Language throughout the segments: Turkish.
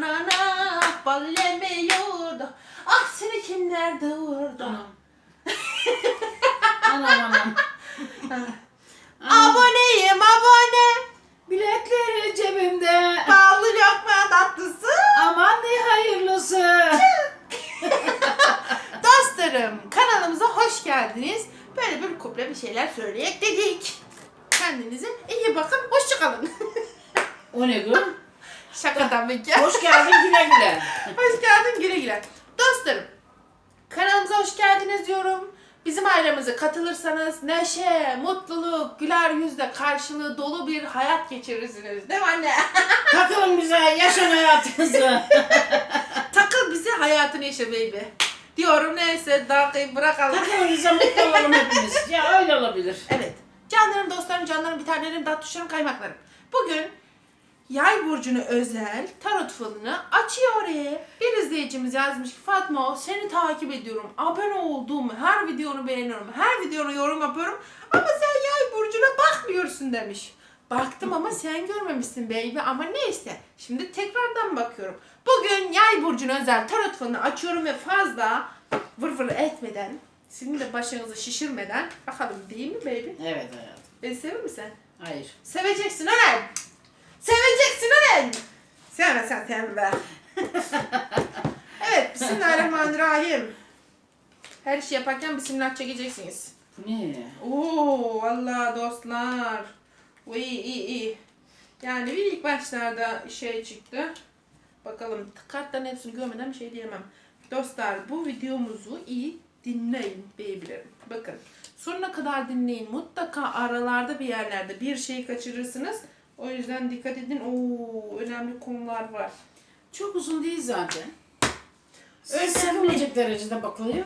Nana ballemiyordu. Ah seni kimler doğurdu? Anam. anam anam. Aboneyim abone. Biletleri cebimde. Ballı lokma tatlısı. Aman ne hayırlısı. Dostlarım kanalımıza hoş geldiniz. Böyle bir kuple bir şeyler söyleyek dedik. Kendinize iyi bakın. Hoşçakalın. O ne bu? Şaka tabii ki. Hoş geldin güle güle. Hoş geldin güle güle. Dostlarım kanalımıza hoş geldiniz diyorum. Bizim ailemize katılırsanız neşe, mutluluk, güler yüzle karşılığı dolu bir hayat geçirirsiniz. Değil mi anne? Takılın bize yaşam hayatınızı. Takıl bize hayatını yaşa baby. Diyorum neyse dalgayı bırakalım. Takılın bize mutlu olalım hepimiz. Ya öyle olabilir. Evet. Canlarım, dostlarım, canlarım, bir tanelerim, tatlışlarım, kaymaklarım. Bugün Yay burcunu özel tarot falını açıyor oraya. Bir izleyicimiz yazmış ki Fatma seni takip ediyorum. Abone olduğum her videonu beğeniyorum. Her videonu yorum yapıyorum. Ama sen yay burcuna bakmıyorsun demiş. Baktım ama sen görmemişsin baby ama neyse. Şimdi tekrardan bakıyorum. Bugün yay burcuna özel tarot falını açıyorum ve fazla vır vır etmeden sizin de başınızı şişirmeden bakalım değil mi baby? Evet hayatım. Beni sever misin? Hayır. Seveceksin öyle. Seveceksin öyle. Sevme sen sevme. evet Bismillahirrahmanirrahim. Her işi yaparken bismillah çekeceksiniz. Bu ne? Oo vallahi dostlar. Bu iyi iyi iyi. Yani bir ilk başlarda şey çıktı. Bakalım kartların hepsini görmeden bir şey diyemem. Dostlar bu videomuzu iyi dinleyin beybilerim. Bakın sonuna kadar dinleyin. Mutlaka aralarda bir yerlerde bir şey kaçırırsınız. O yüzden dikkat edin. Oo önemli konular var. Çok uzun değil zaten. Önemli. Sıkılmayacak derecede bakılıyor.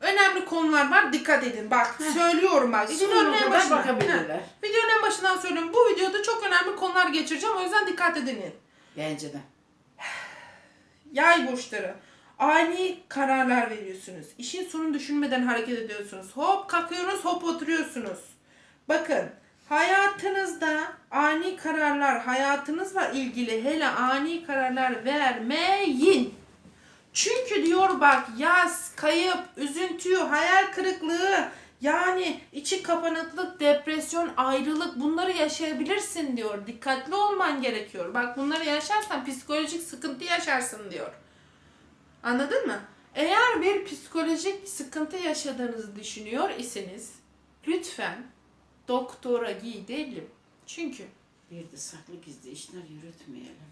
Önemli konular var. Dikkat edin. Bak söylüyorum bak. Videonun en başından. bakabilirler. Heh. Videonun en başından söylüyorum. Bu videoda çok önemli konular geçireceğim. O yüzden dikkat edin. Bence de. Yay burçları. Ani kararlar veriyorsunuz. İşin sonunu düşünmeden hareket ediyorsunuz. Hop kalkıyorsunuz, hop oturuyorsunuz. Bakın hayatınızda ani kararlar, hayatınızla ilgili hele ani kararlar vermeyin. Çünkü diyor bak yaz, kayıp, üzüntü, hayal kırıklığı, yani içi kapanıklık, depresyon, ayrılık bunları yaşayabilirsin diyor. Dikkatli olman gerekiyor. Bak bunları yaşarsan psikolojik sıkıntı yaşarsın diyor. Anladın mı? Eğer bir psikolojik sıkıntı yaşadığınızı düşünüyor iseniz lütfen doktora gidelim. Çünkü Bir de saklı gizli işler yürütmeyelim.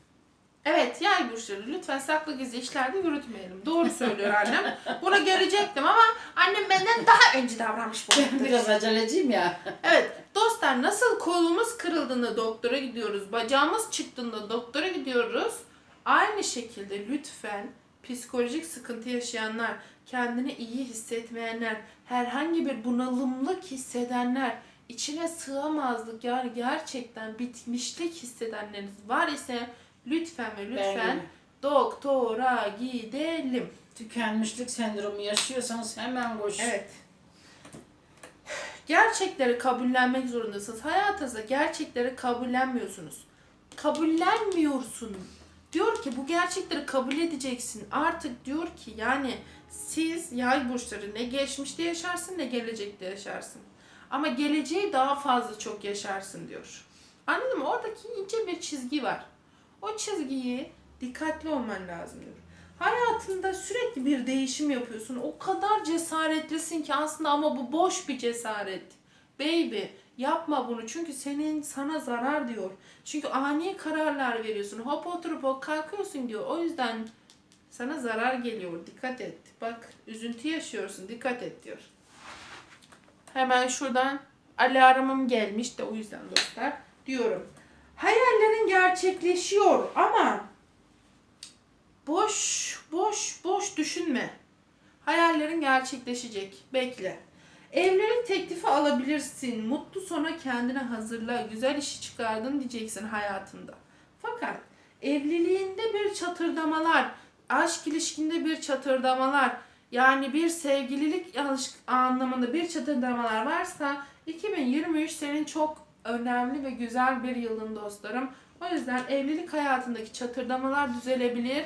Evet yay burçları lütfen saklı gizli işlerde yürütmeyelim. Doğru söylüyor annem. Buna gelecektim ama annem benden daha önce davranmış bu. Biraz aceleciyim ya. Evet dostlar nasıl kolumuz kırıldığında doktora gidiyoruz, bacağımız çıktığında doktora gidiyoruz. Aynı şekilde lütfen psikolojik sıkıntı yaşayanlar, kendini iyi hissetmeyenler, herhangi bir bunalımlık hissedenler, içine sığamazlık yani gerçekten bitmişlik hissedenleriniz var ise lütfen ve lütfen doktora gidelim. Tükenmişlik sendromu yaşıyorsanız hemen koş. Evet. Gerçekleri kabullenmek zorundasınız. Hayatınızda gerçekleri kabullenmiyorsunuz. Kabullenmiyorsun. Diyor ki bu gerçekleri kabul edeceksin. Artık diyor ki yani siz yay burçları ne geçmişte yaşarsın ne gelecekte yaşarsın. Ama geleceği daha fazla çok yaşarsın diyor. Anladın mı? Oradaki ince bir çizgi var. O çizgiyi dikkatli olman lazım diyor. Hayatında sürekli bir değişim yapıyorsun. O kadar cesaretlisin ki aslında ama bu boş bir cesaret. Baby yapma bunu çünkü senin sana zarar diyor. Çünkü ani kararlar veriyorsun. Hop oturup hop kalkıyorsun diyor. O yüzden sana zarar geliyor. Dikkat et. Bak üzüntü yaşıyorsun. Dikkat et diyor. Hemen şuradan alarmım gelmiş de o yüzden dostlar diyorum. Hayallerin gerçekleşiyor ama boş boş boş düşünme. Hayallerin gerçekleşecek. Bekle. Evlilik teklifi alabilirsin. Mutlu sona kendine hazırla. Güzel işi çıkardın diyeceksin hayatında. Fakat evliliğinde bir çatırdamalar, aşk ilişkinde bir çatırdamalar, yani bir sevgililik anlamında bir çatırdamalar varsa 2023 senin çok önemli ve güzel bir yılın dostlarım. O yüzden evlilik hayatındaki çatırdamalar düzelebilir.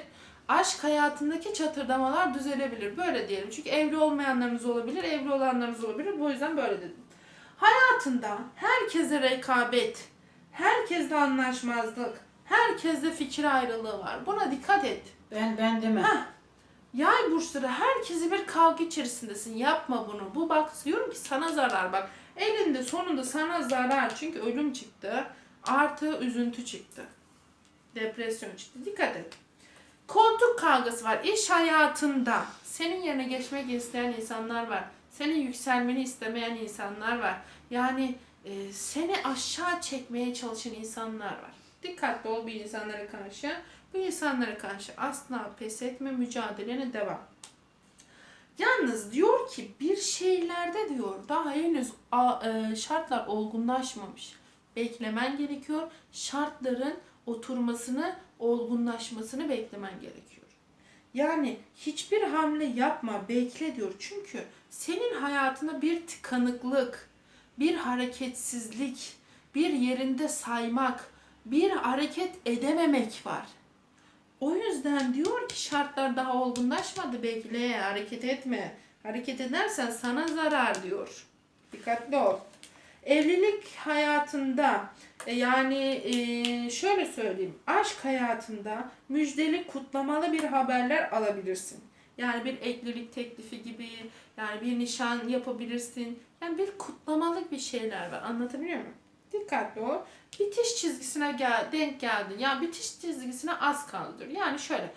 Aşk hayatındaki çatırdamalar düzelebilir. Böyle diyelim. Çünkü evli olmayanlarınız olabilir, evli olanlarınız olabilir. Bu yüzden böyle dedim. Hayatında herkese rekabet, herkesle anlaşmazlık, herkesle fikir ayrılığı var. Buna dikkat et. Ben ben demem. Heh. Yay burçları herkesi bir kavga içerisindesin. Yapma bunu. Bu bak diyorum ki sana zarar bak. Elinde sonunda sana zarar. Çünkü ölüm çıktı. Artı üzüntü çıktı. Depresyon çıktı. Dikkat et. Koltuk kavgası var. İş hayatında senin yerine geçmek isteyen insanlar var. Senin yükselmeni istemeyen insanlar var. Yani e, seni aşağı çekmeye çalışan insanlar var. Dikkatli ol bu insanlara karşı. Bu insanlara karşı asla pes etme, mücadelene devam. Yalnız diyor ki bir şeylerde diyor daha henüz e, şartlar olgunlaşmamış. Beklemen gerekiyor. Şartların oturmasını, olgunlaşmasını beklemen gerekiyor. Yani hiçbir hamle yapma, bekle diyor. Çünkü senin hayatına bir tıkanıklık, bir hareketsizlik, bir yerinde saymak, bir hareket edememek var. O yüzden diyor ki şartlar daha olgunlaşmadı bekle, hareket etme. Hareket edersen sana zarar diyor. Dikkatli ol. Evlilik hayatında e, yani e, şöyle söyleyeyim. Aşk hayatında müjdeli kutlamalı bir haberler alabilirsin. Yani bir evlilik teklifi gibi yani bir nişan yapabilirsin. Yani bir kutlamalık bir şeyler var. Anlatabiliyor muyum? Dikkatli ol. Bitiş çizgisine gel, denk geldin. Ya bitiş çizgisine az kaldır. Yani şöyle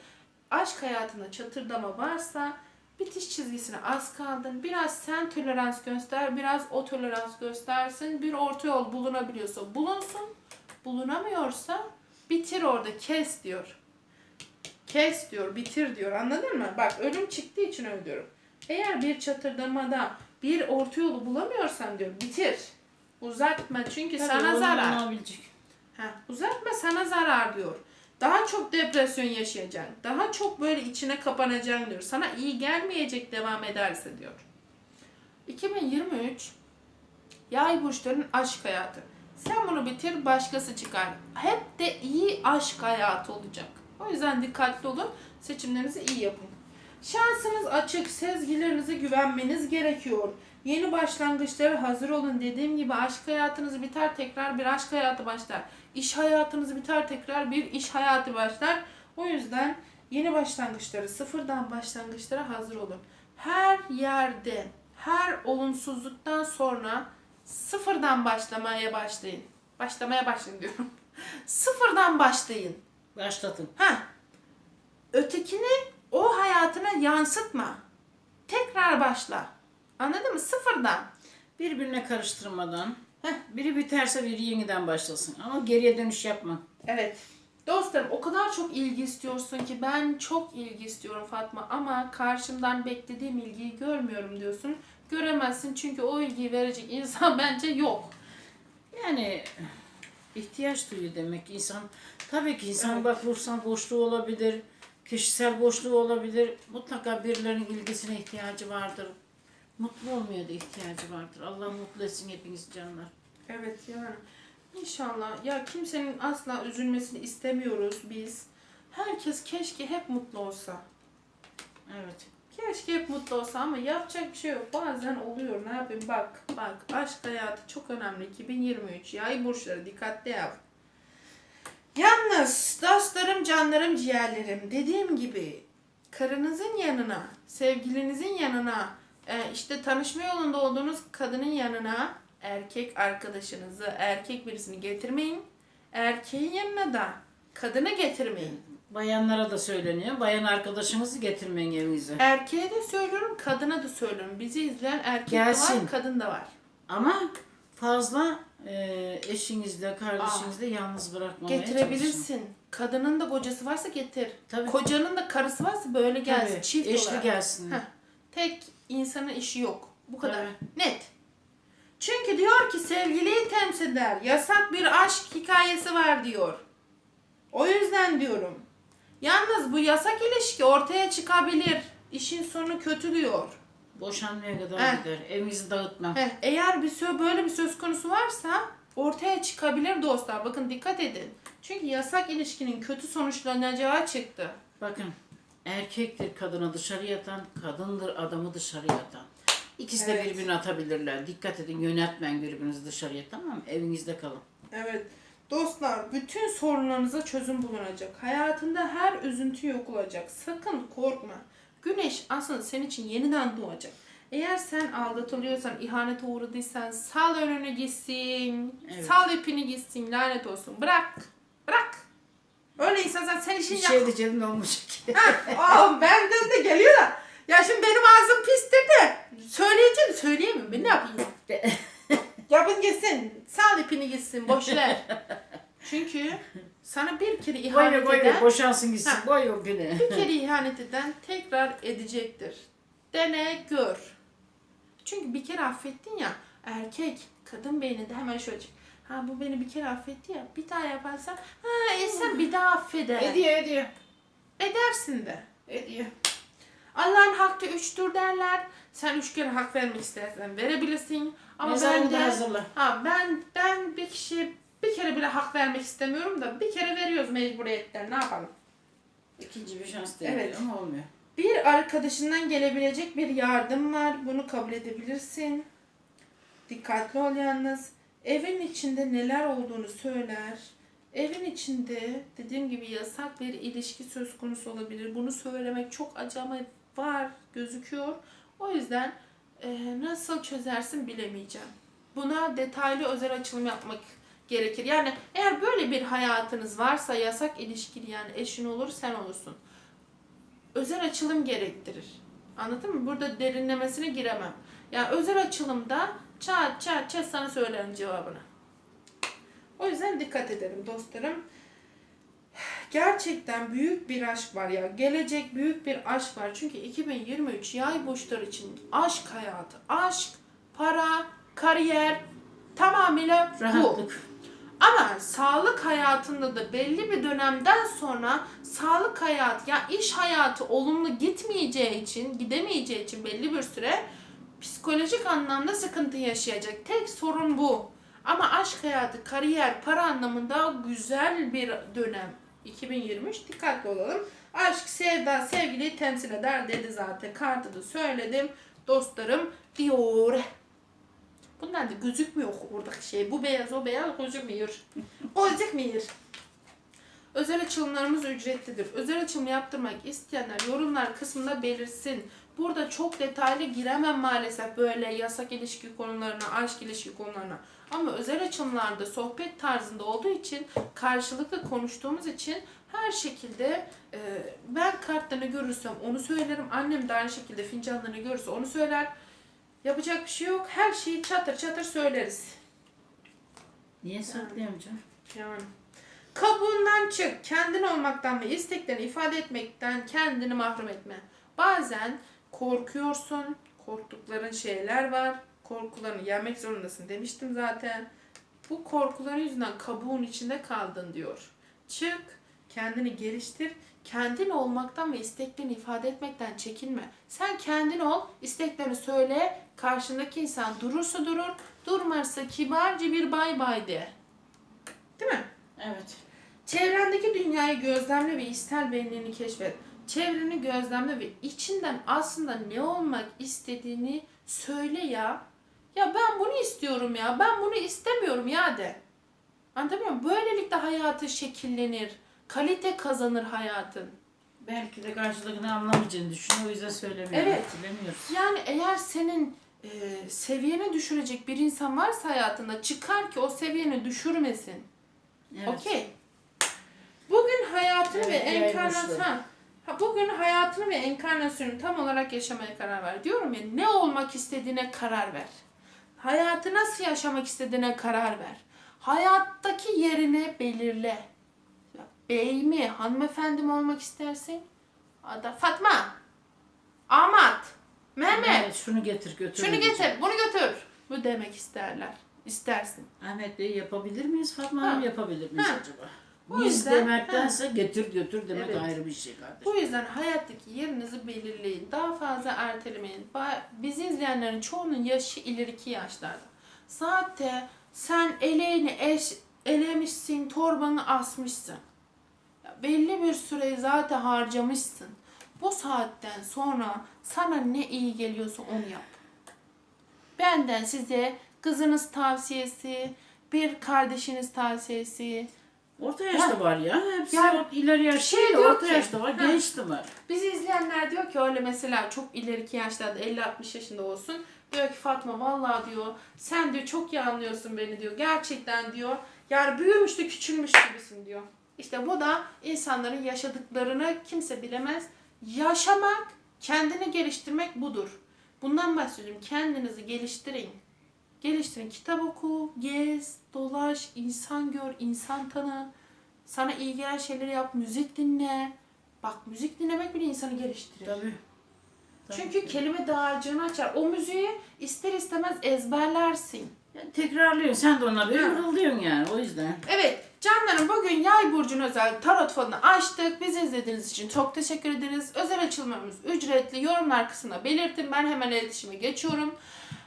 aşk hayatında çatırdama varsa bitiş çizgisine az kaldın. Biraz sen tolerans göster, biraz o tolerans göstersin. Bir orta yol bulunabiliyorsa bulunsun. Bulunamıyorsa bitir orada kes diyor. Kes diyor, bitir diyor. Anladın mı? Bak ölüm çıktığı için öyle. Eğer bir çatırdamada bir orta yolu bulamıyorsan diyor bitir. Uzatma çünkü Tabii, sana zarar. olabilecek. Ha, uzatma sana zarar diyor. Daha çok depresyon yaşayacaksın. Daha çok böyle içine kapanacaksın diyor. Sana iyi gelmeyecek devam ederse diyor. 2023 Yay burçların aşk hayatı. Sen bunu bitir başkası çıkar. Hep de iyi aşk hayatı olacak. O yüzden dikkatli olun. Seçimlerinizi iyi yapın. Şansınız açık. Sezgilerinize güvenmeniz gerekiyor. Yeni başlangıçlara hazır olun. Dediğim gibi aşk hayatınız biter tekrar bir aşk hayatı başlar. İş hayatınız biter tekrar bir iş hayatı başlar. O yüzden yeni başlangıçları, sıfırdan başlangıçlara hazır olun. Her yerde, her olumsuzluktan sonra sıfırdan başlamaya başlayın. Başlamaya başlayın diyorum. sıfırdan başlayın. Başlatın. Ha. Ötekini o hayatına yansıtma. Tekrar başla. Anladın mı? Sıfırdan. Birbirine karıştırmadan. Heh. Biri biterse biri yeniden başlasın. Ama geriye dönüş yapma. Evet. Dostlarım o kadar çok ilgi istiyorsun ki ben çok ilgi istiyorum Fatma ama karşımdan beklediğim ilgiyi görmüyorum diyorsun. Göremezsin çünkü o ilgiyi verecek insan bence yok. Yani ihtiyaç duyuyor demek ki insan. Tabii ki insan Evet. bak ruhsal boşluğu olabilir. Kişisel boşluğu olabilir. Mutlaka birilerinin ilgisine ihtiyacı vardır. Mutlu olmaya da ihtiyacı vardır. Allah mutlu etsin hepiniz canlar. Evet yani inşallah ya kimsenin asla üzülmesini istemiyoruz biz. Herkes keşke hep mutlu olsa. Evet. Keşke hep mutlu olsa ama yapacak bir şey yok. Bazen oluyor. Ne yapayım? Bak, bak. Aşk hayatı çok önemli. 2023. Yay burçları dikkatli yap. Yalnız dostlarım, canlarım, ciğerlerim. Dediğim gibi karınızın yanına, sevgilinizin yanına, e, işte tanışma yolunda olduğunuz kadının yanına erkek arkadaşınızı, erkek birisini getirmeyin. Erkeğin yanına da kadını getirmeyin. Bayanlara da söyleniyor. Bayan arkadaşınızı getirmeyin evinize. Erkeğe de söylüyorum, kadına da söylüyorum. Bizi izleyen erkek de Gelsin. var, kadın da var. Ama fazla e, eşinizle, kardeşinizle yalnız bırakmamaya çalışın. Getirebilirsin. Kadının da kocası varsa getir. Tabii. Kocanın da karısı varsa böyle gelsin. Tabii, Çift eşli olarak. gelsin. Heh. Tek insanın işi yok. Bu kadar. Tabii. Net. Çünkü diyor ki sevgiliyi temsil eder. Yasak bir aşk hikayesi var diyor. O yüzden diyorum. Yalnız bu yasak ilişki ortaya çıkabilir. İşin sonu kötü diyor. Boşanmaya kadar Heh. gider. Evinizi dağıtma. Heh, eğer bir sö böyle bir söz konusu varsa ortaya çıkabilir dostlar. Bakın dikkat edin. Çünkü yasak ilişkinin kötü sonuçlanacağı çıktı. Bakın erkektir kadını dışarı atan, kadındır adamı dışarı atan. İkisi de Evet. birbirini atabilirler. Dikkat edin yönetmeyin birbirinizi dışarıya tamam mı? Evinizde kalın. Evet. Dostlar bütün sorunlarınıza çözüm bulunacak. Hayatında her üzüntü yok olacak. Sakın korkma. Güneş aslında senin için yeniden doğacak. Eğer sen aldatılıyorsan, ihanete uğradıysan sal önünü gitsin. Evet. Sal ipini gitsin. Lanet olsun. Bırak. Bırak. Öyleyse zaten sen işin Bir yap. şey diyeceğim de olmayacak. Aa, benden de geliyor da. Ya şimdi benim ağzım pistir de. Söyleyeceğim söyleyemem. Ben ne yapayım? Yapın gitsin. Sal ipini gitsin. Boş ver. Çünkü sana bir kere ihanet Boy boy eden, boşansın gitsin. Ha. Boy o günü. bir kere ihanet eden tekrar edecektir. Dene gör. Çünkü bir kere affettin ya erkek kadın beyninde hemen şöyle çık- Ha bu beni bir kere affetti ya. Bir daha yaparsan ha e sen bir daha affeder. Ediyor ediyor. Edersin de. Ediyor. Allah'ın hakkı üçtür derler. Sen üç kere hak vermek istersen verebilirsin. Ama Mezarını ben de hazırla. ha ben ben bir kişiye bir kere bile hak vermek istemiyorum da bir kere veriyoruz mecburiyetten ne yapalım? İkinci bir şans değil Evet. ama olmuyor. Bir arkadaşından gelebilecek bir yardım var. Bunu kabul edebilirsin. Dikkatli ol yalnız. Evin içinde neler olduğunu söyler. Evin içinde dediğim gibi yasak bir ilişki söz konusu olabilir. Bunu söylemek çok acayip var gözüküyor. O yüzden e, nasıl çözersin bilemeyeceğim. Buna detaylı özel açılım yapmak gerekir. Yani eğer böyle bir hayatınız varsa yasak ilişkili yani eşin olur sen olursun özel açılım gerektirir. Anladın mı? Burada derinlemesine giremem. Yani özel açılımda çat çat çat sana söylerim cevabını. O yüzden dikkat edelim dostlarım. Gerçekten büyük bir aşk var ya. Gelecek büyük bir aşk var. Çünkü 2023 yay burçları için aşk hayatı, aşk, para, kariyer tamamıyla bu. Rahatlık. Ama sağlık hayatında da belli bir dönemden sonra sağlık hayatı ya iş hayatı olumlu gitmeyeceği için, gidemeyeceği için belli bir süre psikolojik anlamda sıkıntı yaşayacak. Tek sorun bu. Ama aşk hayatı, kariyer, para anlamında güzel bir dönem. 2023 dikkatli olalım. Aşk, sevda, sevgiliyi temsil eder dedi zaten. Kartı da söyledim. Dostlarım diyor. Bunlar da gözükmüyor oradaki şey. Bu beyaz o beyaz gözükmüyor. Gözükmüyor. Özel açılımlarımız ücretlidir. Özel açılım yaptırmak isteyenler yorumlar kısmında belirsin. Burada çok detaylı giremem maalesef böyle yasak ilişki konularına, aşk ilişki konularına. Ama özel açılımlarda sohbet tarzında olduğu için karşılıklı konuştuğumuz için her şekilde e, ben kartlarını görürsem onu söylerim. Annem de aynı şekilde fincanlarını görürse onu söyler. Yapacak bir şey yok. Her şeyi çatır çatır söyleriz. Niye saklayayım canım? Yani. Kabuğundan çık. Kendin olmaktan ve isteklerini ifade etmekten kendini mahrum etme. Bazen korkuyorsun. Korktukların şeyler var. Korkularını yenmek zorundasın demiştim zaten. Bu korkuların yüzünden kabuğun içinde kaldın diyor. Çık, kendini geliştir. Kendin olmaktan ve isteklerini ifade etmekten çekinme. Sen kendin ol, isteklerini söyle. Karşındaki insan durursa durur, durmazsa kibarca bir bay bay de. Değil mi? Evet. Çevrendeki dünyayı gözlemle ve ister benliğini keşfet. Çevreni gözlemle ve içinden aslında ne olmak istediğini söyle ya. Ya ben bunu istiyorum ya. Ben bunu istemiyorum ya de. Anlatabiliyor muyum? Böylelikle hayatı şekillenir. Kalite kazanır hayatın. Belki de karşılıkını anlamayacağını düşünüyor. O yüzden söylemiyor. Evet. Bilemiyoruz. Yani eğer senin e, seviyeni düşürecek bir insan varsa hayatında çıkar ki o seviyeni düşürmesin. Evet. Okey. Bugün hayatını Evet, ve enkarnasyon ha, bugün hayatını ve enkarnasyonu tam olarak yaşamaya karar ver. Diyorum ya ne olmak istediğine karar ver. Hayatı nasıl yaşamak istediğine karar ver. Hayattaki yerini belirle. Ya, Bey mi, hanımefendi mi olmak istersin? Ada Fatma, Ahmet, Mehmet, Evet, şunu getir götür. şunu getir, bunu götür. Bu demek isterler. İstersin. Ahmet Bey yapabilir miyiz? Fatma Ha. Hanım yapabilir miyiz Ha. acaba? O Biz yüzden- demektense getir götür demek Evet. ayrı bir şey kardeşim. Bu yüzden hayattaki yerinizi belirleyin. Daha fazla ertelemeyin. Bizi izleyenlerin çoğunun yaşı ileriki yaşlarda. Zaten sen eleğini eş elemişsin, torbanı asmışsın. Ya belli bir süreyi zaten harcamışsın. Bu saatten sonra sana ne iyi geliyorsa onu yap. Benden size kızınız tavsiyesi, bir kardeşiniz tavsiyesi. Orta yaşta var ya. Hepsi Yani ileri yaşta şey değil, diyor orta ki, yaşta var, ha. genç de var. Bizi izleyenler diyor ki öyle mesela çok ileriki yaşlarda 50-60 yaşında olsun. Diyor ki Fatma vallahi diyor sen diyor çok iyi anlıyorsun beni diyor. Gerçekten diyor yani büyümüş de küçülmüş gibisin diyor. İşte bu da insanların yaşadıklarını kimse bilemez. Yaşamak, kendini geliştirmek budur. Bundan bahsediyorum. Kendinizi geliştirin. Geliştirin. Kitap oku, gez, dolaş, insan gör, insan tanı. Sana iyi gelen şeyleri yap, müzik dinle. Bak müzik dinlemek bile insanı geliştirir. Tabii. Tabii Çünkü kelime dağarcığını açar. O müziği ister istemez ezberlersin. Yani tekrarlıyorsun. Sen de Ha. hırıldıyorsun yani. O yüzden. Evet canlarım bugün yay burcuna özel tarot falını açtık. Bizi izlediğiniz için çok teşekkür ederiz. Özel açılmamız ücretli. Yorumlar kısmına belirtin. Ben hemen iletişime geçiyorum.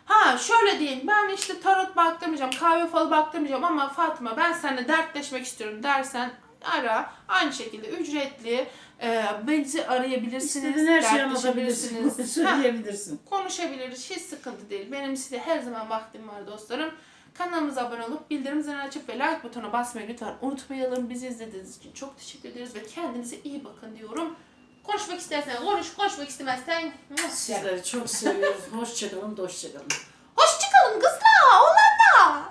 Ha şöyle diyeyim ben işte tarot baktırmayacağım, kahve falı baktırmayacağım ama Fatma ben seninle dertleşmek istiyorum dersen ara. Aynı şekilde ücretli e, bizi arayabilirsiniz, İstediğin her şeyi anlatabilirsin. dertleşebilirsiniz. Ha, Söyleyebilirsin. konuşabiliriz. Hiç sıkıntı değil. Benim size her zaman vaktim var dostlarım. Kanalımıza abone olup bildirim zilini açıp ve like butonuna basmayı lütfen unutmayalım. Bizi izlediğiniz için çok teşekkür ederiz ve kendinize iyi bakın diyorum. Konuşmak istersen konuş, konuşmak istemezsen Sizleri çok seviyoruz. Hoşçakalın, hoşçakalın. Hoşçakalın kızlar, olanlar.